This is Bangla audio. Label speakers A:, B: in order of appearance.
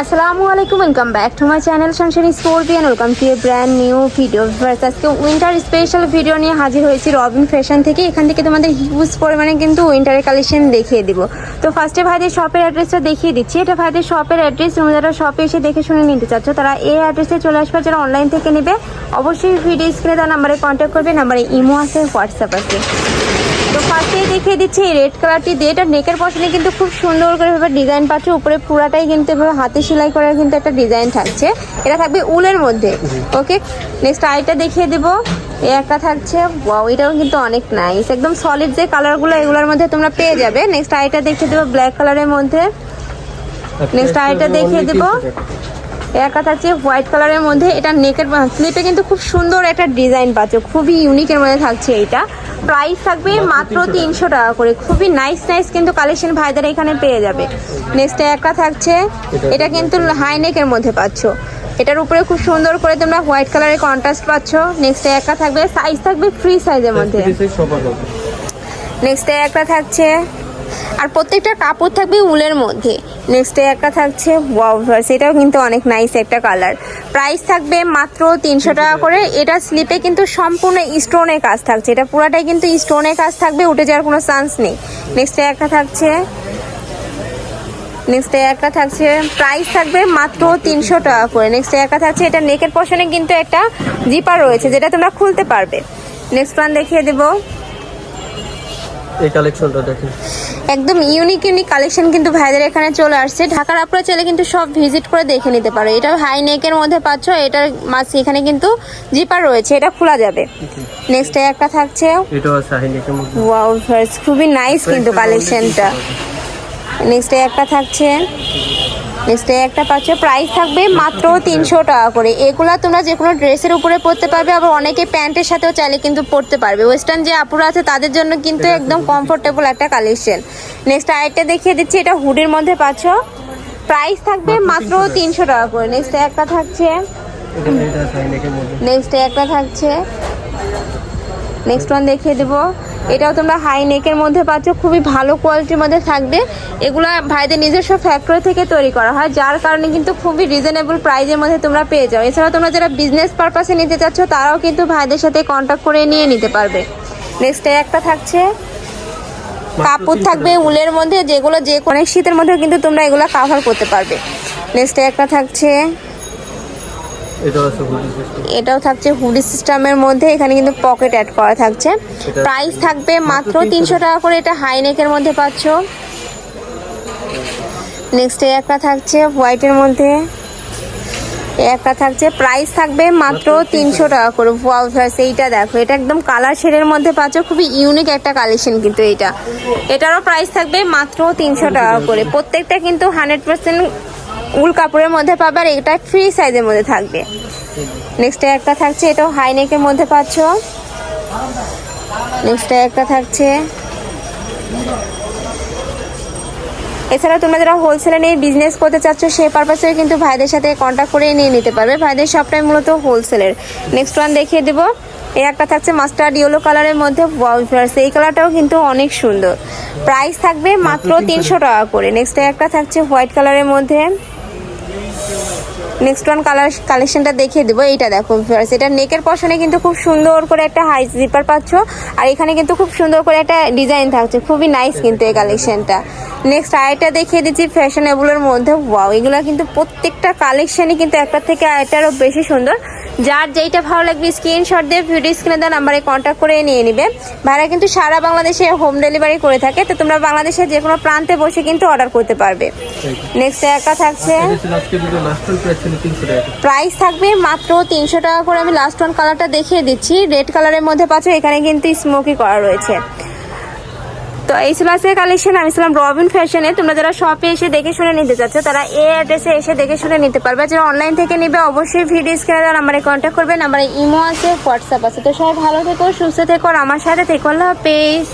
A: আসসালামু আলাইকুম welcome back to my channel Sansari scorpion welcome to a brand new video আজকে উইন্টার স্পেশাল ভিডিও নিয়ে হাজির হয়েছি রবিন ফ্যাশন থেকে। এখান থেকে তোমাদের হিউজ পরিমাণে কিন্তু উইন্টারের কালেকশন দেখিয়ে দিব। তো ফার্স্টে ভাইদের শপের অ্যাড্রেসটা দেখিয়ে দিচ্ছি। এটা ভাইদের শপের অ্যাড্রেস তোমরা যারা শপে এসে দেখে শুনে নিতে চাচ্ছ, তারা এই অ্যাড্রেসে চলে আসবে। যারা অনলাইন থেকে নেবে, অবশ্যই ভিডিও স্ক্রিনে তার নাম্বারে কন্ট্যাক্ট করবে। নাম্বারে ইমো আছে হোয়াটসঅ্যাপ আছে। তো ফার্স্টেই দেখিয়ে দিচ্ছি এই রেড কালারটি দিয়ে। এটা নেকের পছনে কিন্তু খুব সুন্দর করে ভাবে ডিজাইন পাচ্ছে। উপরে পুরাটাই কিন্তু এভাবে হাতে সেলাই করার কিন্তু একটা ডিজাইন থাকছে। এটা থাকবে উলের মধ্যে। ওকে নেক্সট আইটা দেখিয়ে দেবো। একটা থাকছে। ওয়াও এটাও কিন্তু অনেক নাইস একদম সলিড যে কালারগুলো এগুলোর মধ্যে তোমরা পেয়ে যাবে। নেক্সট আইটা দেখিয়ে দেবো ব্ল্যাক কালারের মধ্যে। Next আরেকটা দেখিয়ে দেবো। একা থাকছে হোয়াইট কালারের মধ্যে। এটা নেকের স্লিপে কিন্তু খুব সুন্দর একটা ডিজাইন পাচ্ছ। খুবই ইউনিকের মধ্যে থাকছে এটা। প্রাইস থাকবে মাত্র তিনশো টাকা। করে। খুবই নাইস নাইস কিন্তু কালেকশন ভাইদের এখানে পেয়ে যাবে। নেক্সটে একটা থাকছে। এটা কিন্তু হাইনেকের মধ্যে পাচ্ছ। এটার উপরে খুব সুন্দর করে তোমরা হোয়াইট কালারের কন্ট্রাস্ট পাচ্ছ। নেক্সটে একটা থাকবে সাইজ থাকবে ফ্রি সাইজের মধ্যে। নেক্সটে একটা থাকছে আর প্রত্যেকটা কাপড় থাকবে উলের মধ্যে। নেক্সট একটা থাকছে এটাও কিন্তু অনেক নাইস একটা কালার প্রাইস থাকবে মাত্র তিনশো টাকা করে। এটা স্লিপে কিন্তু সম্পূর্ণ স্টোনের কাজ থাকছে। এটা পুরাটাই কিন্তু স্টোনের কাজ থাকবে উঠে যাওয়ার কোনো চান্স নেই। নেক্সট একটা থাকছে নেক্সট একটা থাকছে প্রাইস থাকবে মাত্র তিনশো টাকা করে। নেক্সট একটা থাকছে এটা নেকের পশনে কিন্তু একটা জিপার রয়েছে যেটা তোমরা খুলতে পারবে। নেক্সট ওয়ান দেখিয়ে দেবো।
B: এই কালেকশনটা দেখেন।
A: একদম ইউনিক ইউনিক কালেকশন কিন্তু ভাইদের এখানে চলে আসছে। ঢাকার আপনারা চাইলে কিন্তু সব ভিজিট করে দেখে নিতে পারো। এটা হাই নেকের মধ্যে পাচ্ছ এটার মাছ এখানে কিন্তু জিপার রয়েছে এটা খোলা যাবে। নেক্সট একটা থাকছে।
B: এটাও আছে হাইনেকের মধ্যে।
A: ওয়াও ফার্স্ট খুবই নাইস কিন্তু কালেকশনটা নেক্সট একটা থাকছে। নেক্সট একটা পাচ্ছ প্রাইস থাকবে মাত্র তিনশো টাকা করে। এগুলা তোমরা যে কোনো ড্রেসের উপরে পরতে পারবে আবার অনেকে প্যান্টের সাথেও চাইলে কিন্তু পরতে পারবে। ওয়েস্টার্ন যে আপুরা আছে তাদের জন্য কিন্তু একদম কমফোর্টেবল একটা কালেকশন নেক্সট আরেকটা দেখিয়ে দিচ্ছি এটা হুডির মধ্যে পাচ্ছ। প্রাইস থাকবে মাত্র তিনশো টাকা। করে। নেক্সট একটা থাকছে। নেক্সট একটা থাকছে। নেক্সট ওয়ান দেখিয়ে দেবো। এটাও তোমরা হাই নেকের মধ্যে পাচ্ছ খুবই ভালো কোয়ালিটির মধ্যে থাকবে। এগুলো ভাইদের নিজস্ব ফ্যাক্টরি থেকে তৈরি করা হয় যার কারণে কিন্তু খুবই রিজনেবল প্রাইজের মধ্যে তোমরা পেয়ে যাও। এছাড়া তোমরা যারা বিজনেস পারপাসে নিতে চাচ্ছ তারাও কিন্তু ভাইদের সাথে কন্ট্যাক্ট করে নিয়ে নিতে পারবে। নেক্সট একটা থাকছে। কাপড় থাকবে উলের মধ্যে যেগুলো যে কোনো শীতের মধ্যে কিন্তু তোমরা এগুলো কাভার করতে পারবে। নেক্সট একটা থাকছে।
B: এটাও
A: থাকছে হুডি সিস্টেমের মধ্যে এখানে কিন্তু পকেট অ্যাড করা থাকছে। প্রাইস থাকবে মাত্র তিনশো টাকা করে এটা হাই নেকের মধ্যে পাচ্ছ। নেক্সট একটা থাকছে হোয়াইটের মধ্যে। একটা থাকছে প্রাইস থাকবে মাত্র তিনশো। টাকা করে। ওয়াও এইটা দেখো এটা একদম কালার শেডের মধ্যে পাচ্ছ খুবই ইউনিক একটা কালেকশন কিন্তু এটা এটারও প্রাইস থাকবে মাত্র তিনশো টাকা করে। প্রত্যেকটা কিন্তু হান্ড্রেড পার্সেন্ট উল কাপড়ের মধ্যে পাবে আর এটা ফ্রি সাইজের মধ্যে থাকবে। নেক্সট একটা থাকছে এটাও হাই নেকের মধ্যে পাচ্ছ। নেক্সট একটা থাকছে। এছাড়া তোমরা যারা হোলসেলে নিয়ে বিজনেস করতে চাচ্ছ সেই পারপাসে কিন্তু ভাইদের সাথে কন্ট্যাক্ট করে নিয়ে নিতে পারবে। ভাইদের সবটাই মূলত হোলসেলের নেক্সট ওয়ান দেখিয়ে দেবো। এই একটা থাকছে মাস্টার্ড ইয়েলো কালারের মধ্যে এই কালারটাও কিন্তু অনেক সুন্দর। প্রাইস থাকবে মাত্র তিনশো টাকা। করে। নেক্সট একটা থাকছে হোয়াইট কালারের মধ্যে। নেক্সট ওয়ান কালার কালেকশনটা দেখিয়ে দেবো। এইটা দেখো ভিউয়ার্স এটা নেকের পশনে কিন্তু খুব সুন্দর করে একটা হাই জিপার পাচ্ছ। আর এখানে কিন্তু খুব সুন্দর করে একটা ডিজাইন থাকছে। খুবই নাইস কিন্তু এই কালেকশনটা নেক্সট আরেকটা দেখিয়ে দিচ্ছি ফ্যাশনেবলের মধ্যে। ওয়াও এগুলো কিন্তু প্রত্যেকটা কালেকশনই কিন্তু একটা থেকে আরেকটারও বেশি সুন্দর। যার যেইটা ভালো লাগবে স্ক্রিনশট দিয়ে ভিডিও স্ক্রিনে দেওয়া নাম্বারে কন্ট্যাক্ট করে নিয়ে নিবে। ভাড়া কিন্তু সারা বাংলাদেশে হোম ডেলিভারি করে থাকে তো তোমরা বাংলাদেশের যে কোনো প্রান্তে বসে কিন্তু অর্ডার করতে পারবে। নেক্সট একটা থাকছে।
B: প্রাইস
A: থাকবে মাত্র তিনশো টাকা করে। আমি লাস্ট ওয়ান কালারটা দেখিয়ে দিচ্ছি। রেড কালারের মধ্যে পাচ্ছ এখানে কিন্তু স্মোকি করা রয়েছে। তো এই ছিল আজকে কালেকশন আমি ছিলাম রবিন ফ্যাশনে তোমরা যারা শপে এসে দেখে শুনে নিতে চাচ্ছ, তারা এই অ্যাড্রেসে এসে দেখে শুনে নিতে পারবে। যারা অনলাইন থেকে নিবে, অবশ্যই ভিডিও স্ক্রিনে নাম্বারে কন্ট্যাক্ট করবে। নাম্বারে ইমো আছে হোয়াটসঅ্যাপ আছে। তো সবাই ভালো থেকো, সুস্থ থেকো, আর আমার সাথে থেকো। আল্লাহ হাফেজ।